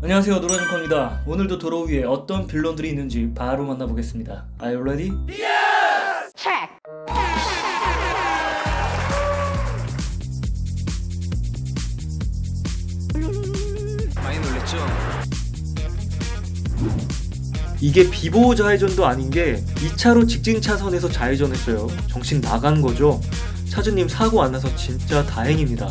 안녕하세요 노라조커입니다. 오늘도 도로 위에 어떤 빌런들이 있는지 바로 만나보겠습니다. Are you ready? Check. 많이 놀랬죠? 이게 비보호 좌회전도 아닌 게 2차로 직진 차선에서 좌회전했어요. 정신 나간 거죠? 차주님 사고 안 나서 진짜 다행입니다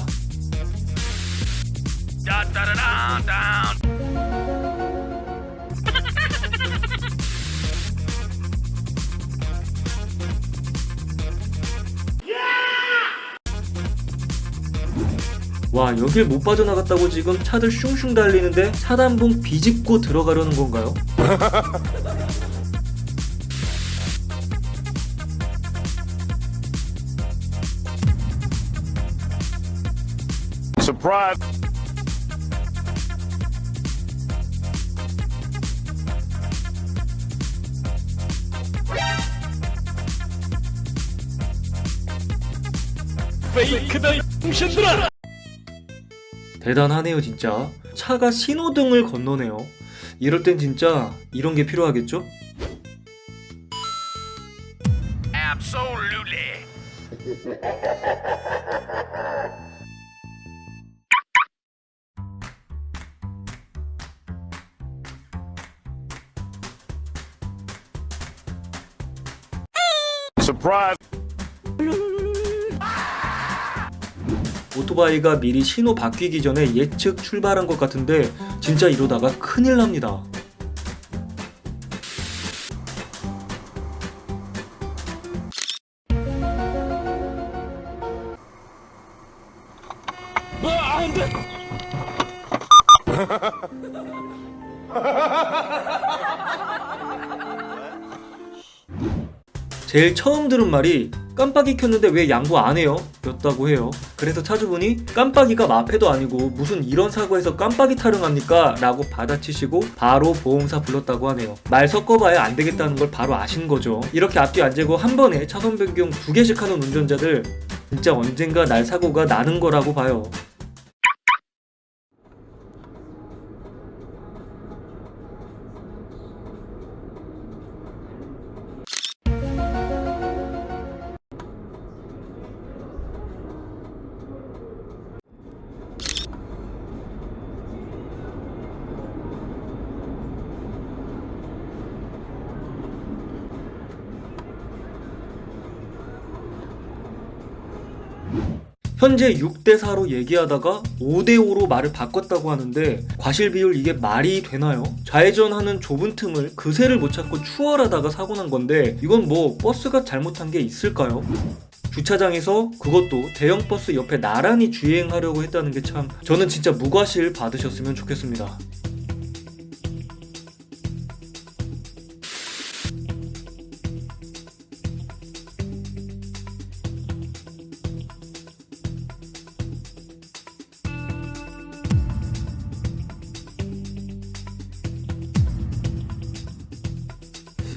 와 여길 못 빠져나갔다고 지금 차들 슝슝 달리는데 차단봉 비집고 들어가려는 건가요? Surprise. 페이크다 이 병신들아! 대단하네요 진짜. 차가 신호등을 건너네요. 이럴 땐 진짜 이런 게 필요하겠죠? 오토바이가 미리 신호 바뀌기 전에 예측 출발한 것 같은데 진짜 이러다가 큰일 납니다 제일 처음 들은 말이 깜빡이 켰는데 왜 양보 안 해요? 였다고 해요. 그래서 차주분이 깜빡이가 마패도 아니고 무슨 이런 사고에서 깜빡이 타령합니까? 라고 받아치시고 바로 보험사 불렀다고 하네요. 말 섞어봐야 안 되겠다는 걸 바로 아신 거죠. 이렇게 앞뒤 안 재고 한 번에 차선 변경 두 개씩 하는 운전자들 진짜 언젠가 날 사고가 나는 거라고 봐요. 현재 6대4로 얘기하다가 5대5로 말을 바꿨다고 하는데 과실 비율 이게 말이 되나요? 좌회전하는 좁은 틈을 그새를 못 찾고 추월하다가 사고 난 건데 이건 뭐 버스가 잘못한 게 있을까요? 주차장에서 그것도 대형 버스 옆에 나란히 주행하려고 했다는 게 참 저는 진짜 무과실 받으셨으면 좋겠습니다.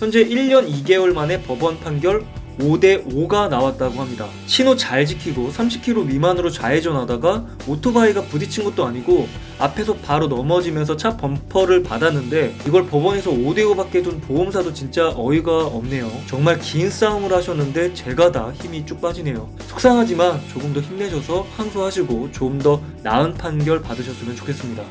현재 1년 2개월 만에 법원 판결 5대 5가 나왔다고 합니다. 신호 잘 지키고 30km 미만으로 좌회전하다가 오토바이가 부딪힌 것도 아니고 앞에서 바로 넘어지면서 차 범퍼를 받았는데 이걸 법원에서 5대 5밖에 준 보험사도 진짜 어이가 없네요. 정말 긴 싸움을 하셨는데 제가 다 힘이 쭉 빠지네요. 속상하지만 조금 더 힘내셔서 항소하시고 좀 더 나은 판결 받으셨으면 좋겠습니다.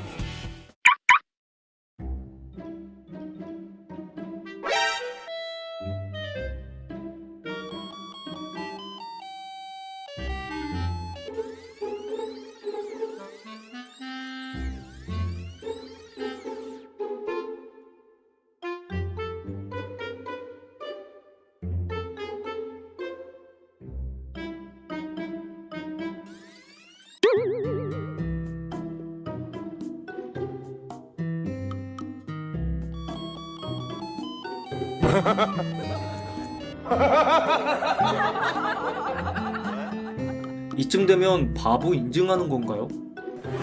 이쯤 되면 바보 인증하는 건가요?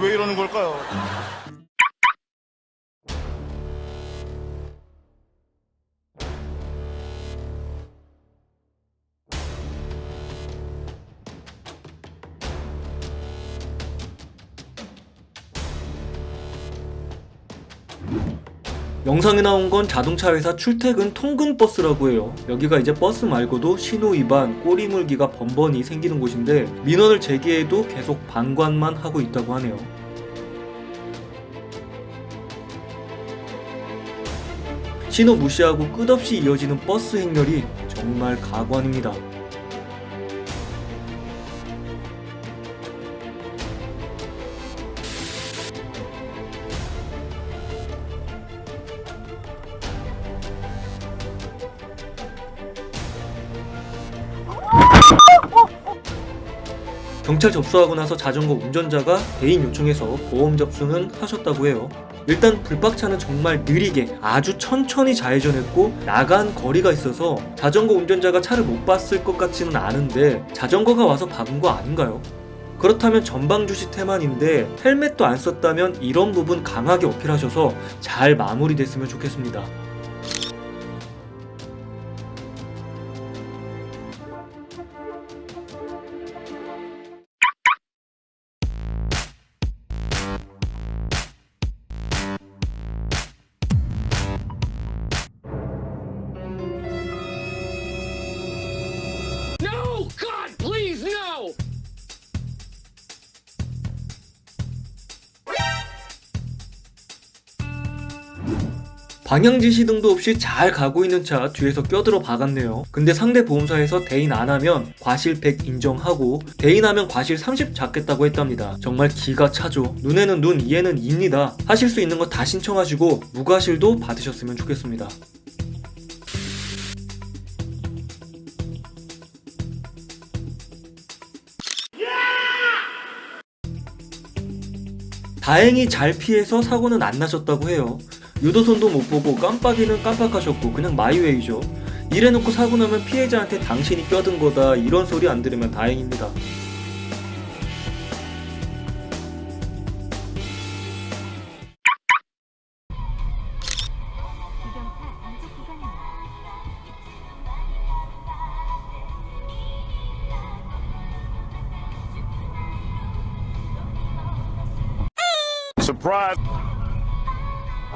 왜 이러는 걸까요? 영상에 나온 건 자동차 회사 출퇴근 통근 버스라고 해요. 여기가 이제 버스 말고도 신호 위반, 꼬리 물기가 번번이 생기는 곳인데 민원을 제기해도 계속 방관만 하고 있다고 하네요. 신호 무시하고 끝없이 이어지는 버스 행렬이 정말 가관입니다. 경찰 접수하고 나서 자전거 운전자가 대인 요청해서 보험 접수는 하셨다고 해요. 일단 불박차는 정말 느리게 아주 천천히 좌회전했고 나간 거리가 있어서 자전거 운전자가 차를 못 봤을 것 같지는 않은데 자전거가 와서 박은 거 아닌가요? 그렇다면 전방 주시 태만인데 헬멧도 안 썼다면 이런 부분 강하게 어필하셔서 잘 마무리됐으면 좋겠습니다. 방향 지시 등도 없이 잘 가고 있는 차 뒤에서 껴들어 박았네요. 근데 상대 보험사에서 대인 안 하면 과실 100 인정하고 대인하면 과실 30 잡겠다고 했답니다. 정말 기가 차죠. 눈에는 눈, 이에는 이입니다. 하실 수 있는 거 다 신청하시고 무과실도 받으셨으면 좋겠습니다. 다행히 잘 피해서 사고는 안 나셨다고 해요. 유도선도 못 보고 깜빡이는 깜빡하셨고 그냥 마이웨이죠. 이래놓고 사고 나면 피해자한테 당신이 껴든 거다 이런 소리 안 들으면 다행입니다.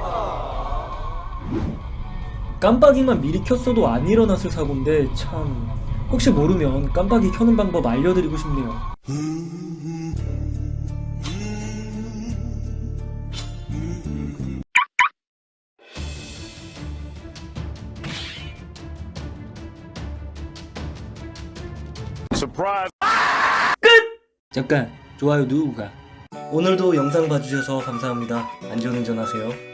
이병 깜빡이만 미리 켰어도 안 일어났을 사고인데 참 혹시 모르면 깜빡이 켜는 방법 알려드리고 싶네요. Surprise. 잠깐 좋아요 누우가 오늘도 영상 봐주셔서 감사합니다. 안전운전하세요.